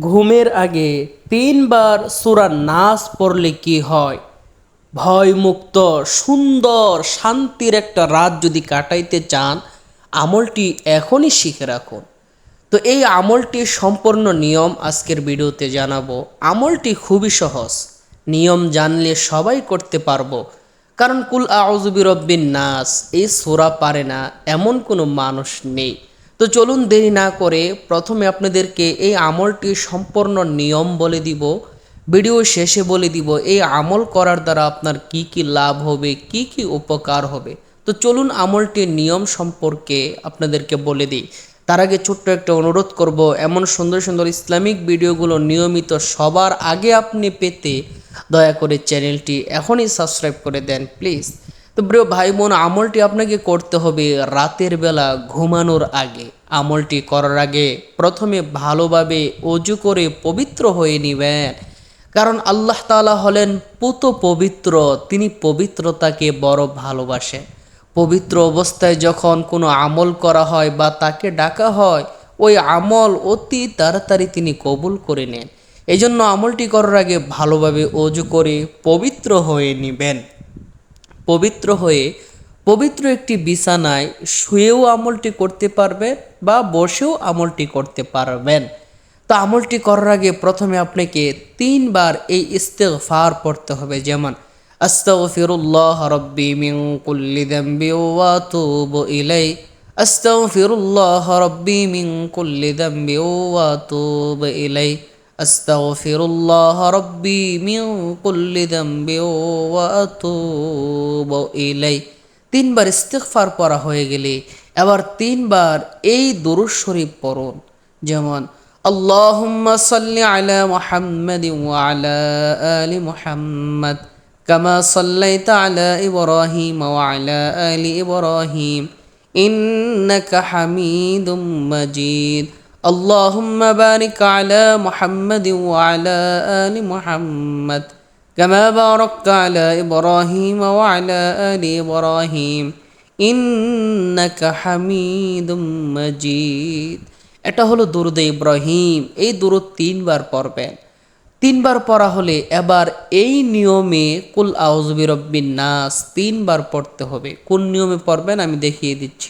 ঘুমের আগে তিনবার সুরা নাচ পড়লে কি হয়? ভয়মুক্ত, সুন্দর, শান্তির একটা রাত যদি কাটাইতে চান, আমলটি এখনই শিখে রাখুন। তো এই আমলটির সম্পূর্ণ নিয়ম আজকের ভিডিওতে জানাব। আমলটি খুবই সহজ। নিয়ম জানলে সবাই করতে পারব। কারণ কুল আউজুবি রব্বিন নাস, এই সোরা পারে না, এমন কোনো মানুষ নেই। তো চলুন দেরি না করে প্রথমে আপনাদেরকে এই আমলটি সম্পূর্ণ নিয়ম বলে দিব, ভিডিও শেষে বলে দিব, এই আমল করার দ্বারা আপনার কি কি লাভ হবে, কি কি উপকার হবে। তো চলুন আমলটির নিয়ম সম্পর্কে আপনাদেরকে বলে দিই। তার আগে ছোট্ট একটা অনুরোধ করব, এমন সুন্দর সুন্দর ইসলামিক ভিডিওগুলো নিয়মিত সবার আগে আপনি পেতে দয়া করে চ্যানেলটি এখনই সাবস্ক্রাইব করে দেন, প্লিজ। তো প্রিয় ভাই বোন আমলটি আপনাকে করতে হবে রাতের বেলা ঘুমানোর আগে। আমলটি করার আগে প্রথমে ভালোভাবে অজু করে পবিত্র হয়ে নেবেন। কারণ আল্লাহ তাআলা হলেন পুত পবিত্র, তিনি পবিত্রতাকে বড় ভালোবাসেন। পবিত্র অবস্থায় যখন কোনো আমল করা হয় বা তাকে ডাকা হয়, ওই আমল অতি তাড়াতাড়ি তিনি কবুল করে নেন। এই জন্য আমলটি করার আগে ভালোভাবে অজু করে পবিত্র হয়ে নেবেন। পবিত্র হয়ে পবিত্র একটি বিছানায় শুয়েও আমলটি করতে পারবেন বা বসেও আমলটি করতে পারবেন। তো আমলটি করার আগে প্রথমে আপনাকে তিনবার এই ইস্তেগফার পড়তে হবে। যেমন, আস্তাগফিরুল্লাহ রব্বি মিন কুল্লি যামবি ওয়া আতুবু ইলাই আস্তাগফিরুল্লাহ রব্বি মিন কুল্লি যামবি ওয়া আতুবু ইলাই আস্তাগফিরুল্লাহ রব্বি মিন কুল্লি যামবি ওয়া আতুবু ইলাই তিনবার ইস্তেগফার পড়া হয়ে গেলে এবার তিনবার এই দুরূদ শরীফ পড়ুন যেমন اللهم صل على محمد وعلى آل محمد كما صليت على إبراهيم وعلى آل إبراهيم إنك حميد مجيد اللهم بارك على محمد وعلى آل محمد كما باركت على إبراهيم وعلى آل إبراهيم إنك حميد مجيد এটা হলো দুরুদ ইব্রাহিম এই দুরুদ তিনবার পড়বেন তিনবার পড়া হলে এবার এই নিয়মে কুল আউজবি রব্বিন নাস তিনবার পড়তে হবে কোন নিয়মে পড়বেন আমি দেখিয়ে দিচ্ছি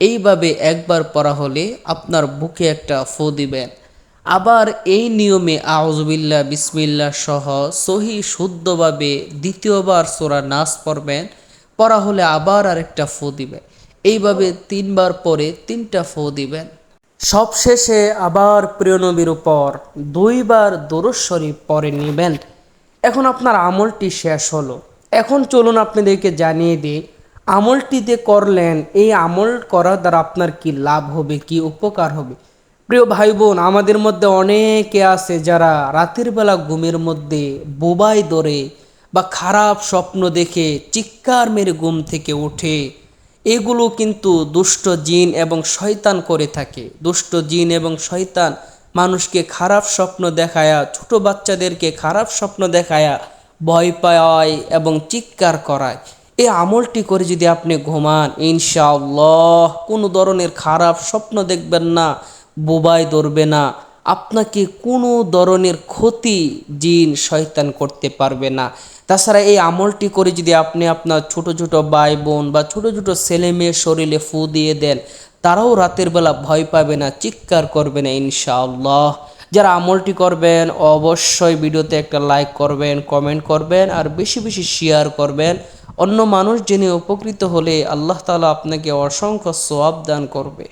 এইভাবে একবার পড়া হলে আপনার বুকে একটা ফো দিবেন আবার এই নিয়মে আউজবিল্লা বিসমিল্লা সহ সহি শুদ্ধভাবে দ্বিতীয়বার সোরা নাচ পড়বেন, পড়া হলে আবার আরেকটা ফো দিবেন এইভাবে তিনবার পরে তিনটা ফো দিবেন। সবশেষে আবার প্রিয় নবীর উপর দুইবার দরুদ শরীফ পরে নেবেন। এখন আপনার আমলটি শেষ হলো। এখন চলুন আপনাদেরকে জানিয়ে দিই আমলটিতে করলেন, এই আমল করার দ্বারা আপনার কি লাভ হবে, কি উপকার হবে? প্রিয় ভাই বোন আমাদের মধ্যে অনেকে আছে যারা রাতের বেলা ঘুমের মধ্যে বোবাই ধরে বা খারাপ স্বপ্ন দেখে চিৎকার মেরে ঘুম থেকে ওঠে। এগুলো কিন্তু দুষ্ট জিন এবং শয়তান করে থাকে। দুষ্ট জিন এবং শয়তান মানুষকে খারাপ স্বপ্ন দেখায়া, ছোট বাচ্চাদেরকে খারাপ স্বপ্ন দেখায়া ভয় পায় এবং চিৎকার করায়। এই আমলটি করে যদি আপনি ঘুমান, ইনশাআল্লাহ কোনো ধরনের খারাপ স্বপ্ন দেখবেন না বোবাই ধরবে না, আপনাকে কোনো ধরনের ক্ষতি জিন, শয়তান করতে পারবে না। তাছাড়া এই আমলটি করে যদি আপনি আপনার ছোট ছোট ভাই বোন বা ছোট ছোট ছেলে মেয়ের শরীরে ফু দিয়ে দেন, তারাও রাতের বেলা ভয় পাবে না, চিৎকার করবে না, ইনশাআল্লাহ। যারা আমলটি করবেন, অবশ্যই ভিডিওতে একটা লাইক করবেন কমেন্ট করবেন, আর বেশি বেশি শেয়ার করবেন। অন্য মানুষ যিনি উপকৃত হলে আল্লাহ তালা আপনাকে অসংখ্য সোয়াব দান করবে।